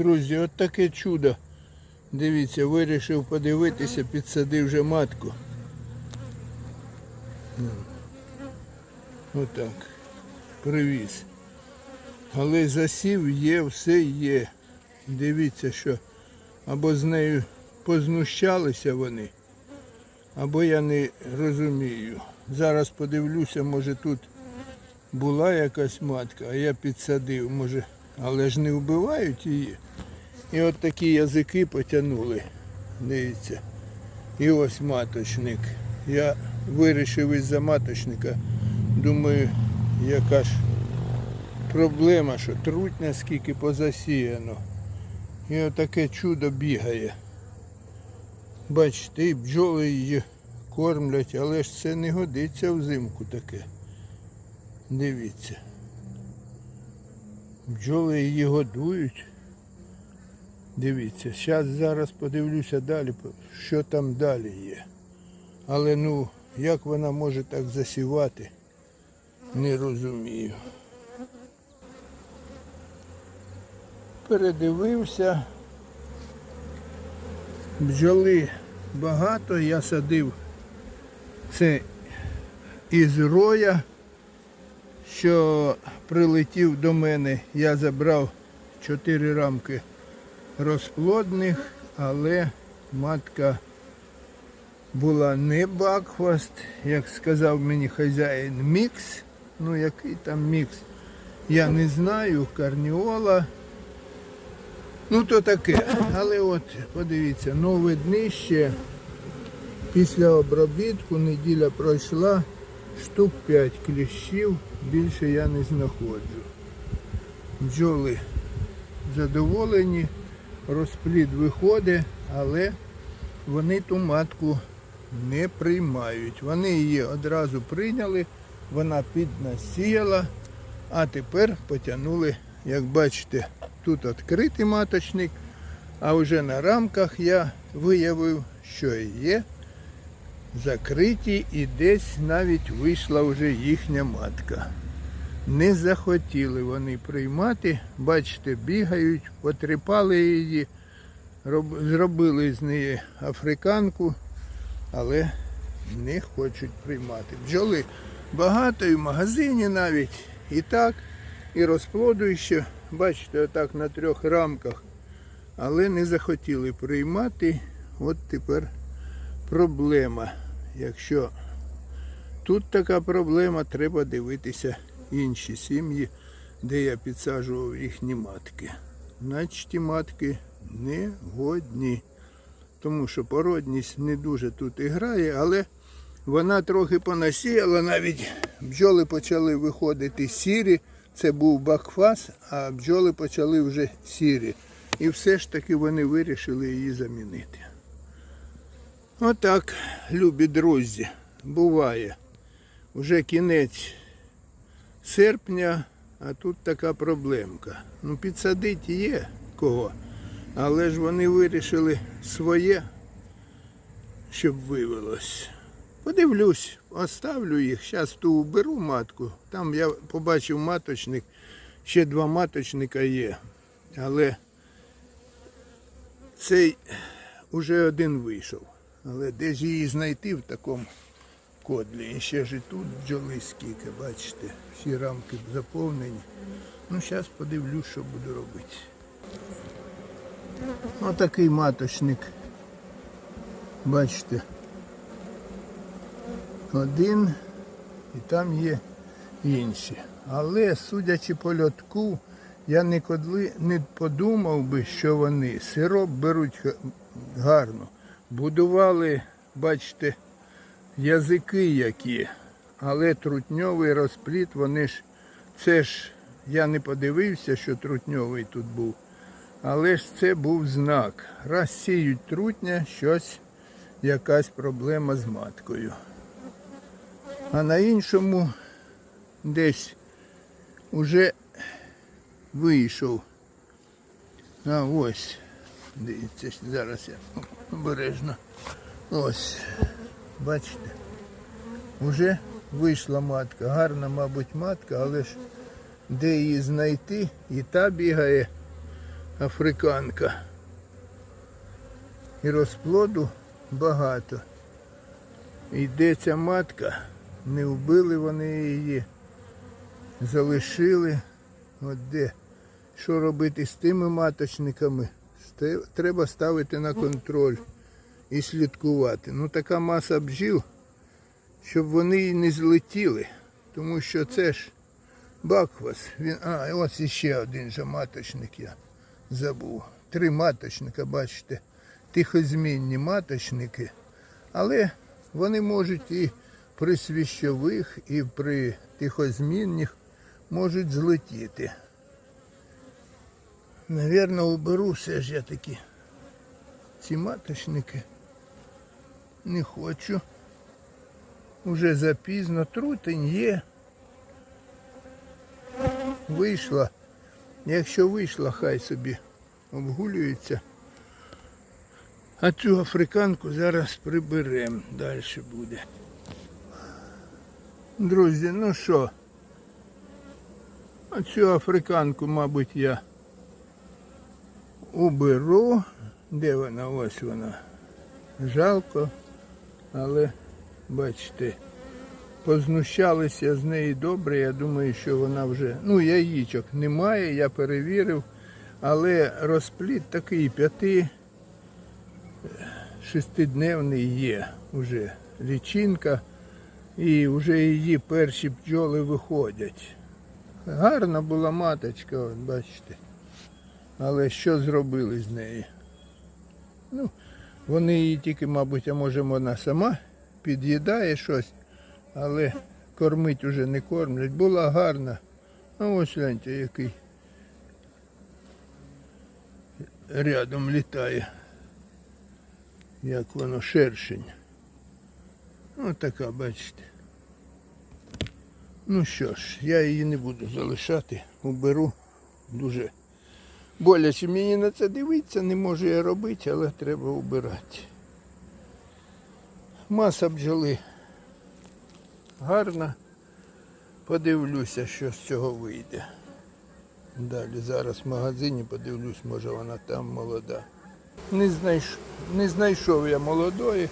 Друзі, от таке чудо. Дивіться, вирішив подивитися, підсадив вже матку. Отак. Привіз. Але засів є, все є. Дивіться, що або з нею познущалися вони, або я не розумію. Зараз подивлюся, може тут була якась матка, а я підсадив, може, але ж не вбивають її. І от такі язики потягнули. Дивіться. І ось маточник. Я вирішив із-за маточника. Думаю, яка ж проблема, що трутня скільки позасіяно. І отаке чудо бігає. Бачите, і бджоли її кормлять, але ж це не годиться взимку таке. Дивіться. Бджоли її годують. Дивіться, зараз зараз подивлюся далі, що там далі є. Але ну, як вона може так засівати, не розумію. Передивився. Бджоли багато, я садив це із роя, що прилетів до мене, я забрав чотири рамки розплодних, але матка була не бакфаст, як сказав мені хазяїн, мікс. Ну який там мікс, я не знаю, карніола. Ну то таке. Але от, подивіться, нове днище після обробітку неділя пройшла, штук 5 кліщів, більше я не знаходжу. Бджоли задоволені, розплід виходить, але вони ту матку не приймають. Вони її одразу прийняли, вона піднасіяла, а тепер потягнули, як бачите, тут відкритий маточник, а вже на рамках я виявив, що є закриті і десь навіть вийшла вже їхня матка. Не захотіли вони приймати, бачите, бігають, потріпали її, зробили з неї африканку, але не хочуть приймати. Бджоли багато і в магазині навіть, і так, і розплоду ще, бачите, отак на трьох рамках, але не захотіли приймати. От тепер проблема. Якщо тут така проблема, треба дивитися інші сім'ї, де я підсаджував їхні матки. Значить, ті матки не годні. Тому що породність не дуже тут і грає, але вона трохи понасіяла, навіть бджоли почали виходити сірі. Це був бакфас, а бджоли почали вже сірі. І все ж таки вони вирішили її замінити. Отак, любі друзі, буває. Уже кінець серпня, а тут така проблемка. Ну, підсадити є кого. Але ж вони вирішили своє, щоб вивелось. Подивлюсь, оставлю їх. Зараз ту уберу матку. Там я побачив маточник, ще два маточника є. Але цей уже один вийшов. Але де ж її знайти в такому кодлі? І ще ж і тут бджоли скільки, бачите, всі рамки заповнені. Ну, зараз подивлюсь, що буду робити. Отакий маточник. Бачите. Один і там є інші. Але, судячи по льотку, я ніколи не подумав би, що вони сироп беруть гарно. Будували, бачите, язики які, але трутньовий розпліт, вони ж, це ж, я не подивився, що трутньовий тут був. Але ж це був знак. Раз сіють трутня, щось, якась проблема з маткою. А на іншому десь уже вийшов. А ось. Дивіться, зараз я обережно. Ось. Бачите? Уже вийшла матка. Гарна, мабуть, матка, але ж де її знайти? І та бігає. африканка. І розплоду багато. Йде ця матка, не вбили вони її, залишили. От де. Що робити з тими маточниками? Треба ставити на контроль і слідкувати. Ну така маса бджіл, щоб вони і не злетіли. Тому що це ж баквас. Він, а, ось іще один же маточник я забув. Три маточника, бачите, тихозмінні маточники. Але вони можуть і при свіщових, і при тихозмінних можуть злетіти. Навірно, уберу все ж я такі. Ці маточники. Не хочу. Уже запізно. Трутень є. Вийшла. Якщо вийшла, хай собі обгулюється. А цю африканку зараз приберемо. Далі буде. Друзі, ну що? Цю африканку, мабуть, я уберу. Де вона? Ось вона. Жалко, але бачите, познущалися з неї добре. Я думаю, що вона вже. Ну, яєчок немає, я перевірив, але розплід такий п'яти шестидневний є вже лічинка. І вже її перші бджоли виходять. Гарна була маточка, от бачите. Але що зробили з нею? Ну, вони її тільки, мабуть, а може вона сама під'їдає щось, але кормить уже не кормлять. Була гарна. А ось гляньте, який рядом літає. Як воно шершень. Ось така, бачите. Ну що ж, я її не буду залишати, уберу. Дуже боляче мені на це дивитися, не можу я робити, але треба убирати. Маса бджоли гарна. Подивлюся, що з цього вийде. Далі зараз в магазині подивлюсь, може вона там молода. Не знайшов, не знайшов я молодої,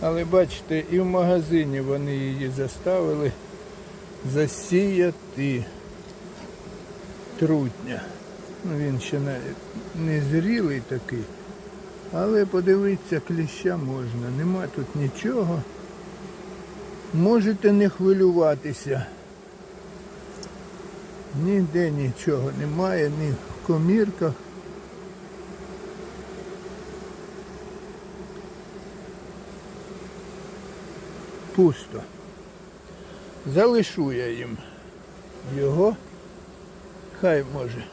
але бачите, і в магазині вони її заставили засіяти трутня. Ну, він ще не, не зрілий такий. Але подивитися, кліща можна. Нема тут нічого. Можете не хвилюватися. Ніде нічого немає, ні в комірках. Пусто. Залишу я їм його. Хай може,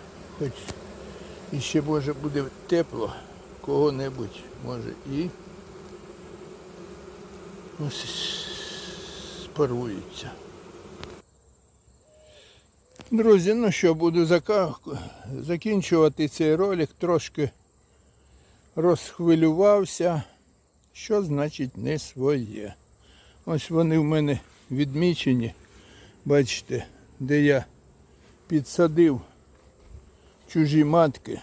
хоч іще може буде тепло, кого-небудь може і ось спаруються. Друзі, ну що, буду закінчувати цей ролик, трошки розхвилювався. Що значить не своє? Ось вони в мене відмічені. Бачите, де я підсадив чужі матки.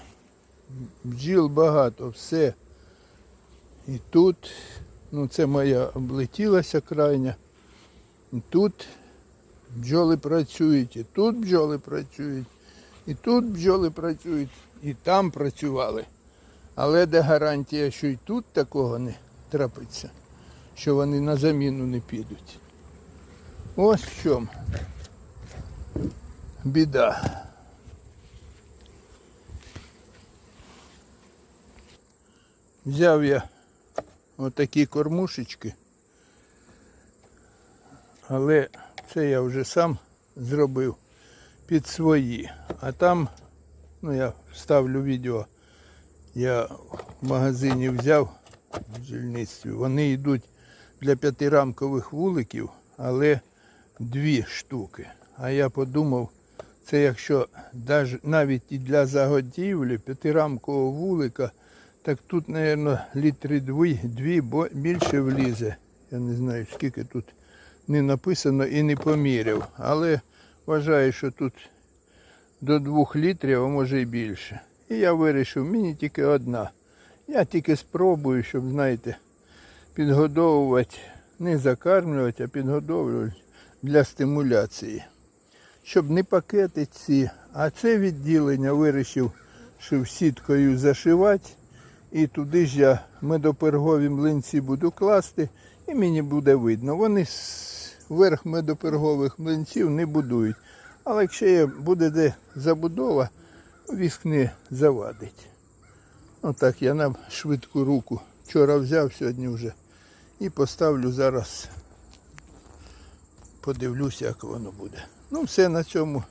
Бджіл багато, все. І тут, ну це моя облетілася крайня. І тут бджоли працюють, і тут бджоли працюють, і тут бджоли працюють, і там працювали. Але де гарантія, що і тут такого не трапиться, що вони на заміну не підуть. Ось в чому біда. Взяв я отакі кормушечки, але це я вже сам зробив під свої. А там, ну я ставлю відео, я в магазині взяв в бджільництві. Вони йдуть для п'ятирамкових вуликів, але дві штуки. А я подумав, це якщо навіть і для заготівлі п'ятирамкового вулика, так тут, мабуть, літри дві, дві бо більше влізе. Я не знаю, скільки тут не написано і не поміряв. Але вважаю, що тут до двох літрів, а може і більше. І я вирішив, мені тільки одна. Я тільки спробую, щоб, знаєте, підгодовувати, не закармлювати, а підгодовувати для стимуляції. Щоб не пакети ці, а це відділення вирішив, що сіткою зашивати. І туди ж я медопергові млинці буду класти, і мені буде видно. Вони верх медопергових млинців не будують. Але якщо є, буде де забудова, віск завадить. Отак я на швидку руку. Вчора взяв, сьогодні вже. І поставлю зараз. Подивлюся, як воно буде. Ну, все на цьому.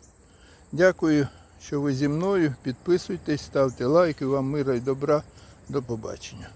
Дякую, що ви зі мною. Підписуйтесь, ставте лайки. Вам мира і добра. До побачення.